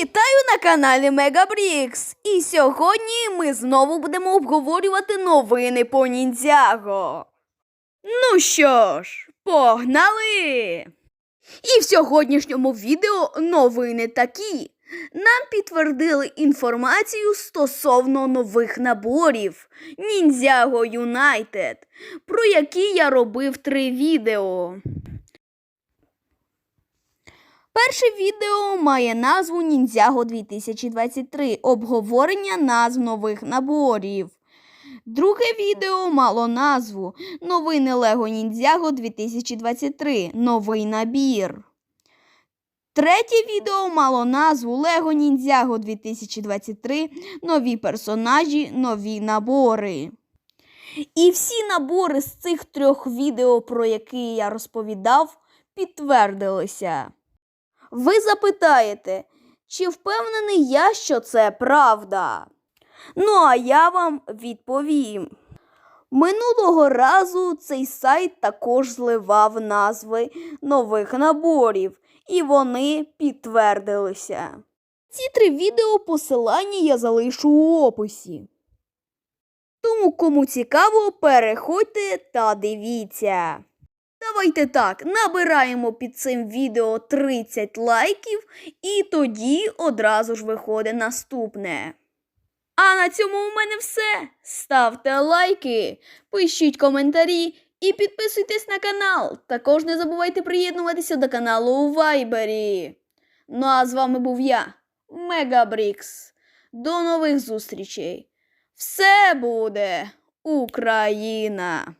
Вітаю на каналі Мегабрікс! І сьогодні ми знову будемо обговорювати новини по ніндзяго. Ну що ж, погнали! І в сьогоднішньому відео новини такі. Нам підтвердили інформацію стосовно нових наборів Ninjago United, про які я робив три відео. Перше відео має назву Ніндзяго 2023 обговорення назв нових наборів. Друге відео мало назву Новини Лего Ніндзяго 2023 Новий набір. Третє відео мало назву Лего Ніндзяго 2023 Нові персонажі, нові набори. І всі набори з цих трьох відео, про які я розповідав, підтвердилися. Ви запитаєте, чи впевнений я, що це правда? Ну, а я вам відповім. Минулого разу цей сайт також зливав назви нових наборів, і вони підтвердилися. Ці три відео посилання я залишу у описі. Тому, кому цікаво, переходьте та дивіться. Давайте так, набираємо під цим відео 30 лайків, і тоді одразу ж виходить наступне. А на цьому у мене все. Ставте лайки, пишіть коментарі і підписуйтесь на канал. Також не забувайте приєднуватися до каналу у Вайбері. Ну а з вами був я, Мегабрікс. До нових зустрічей. Все буде Україна!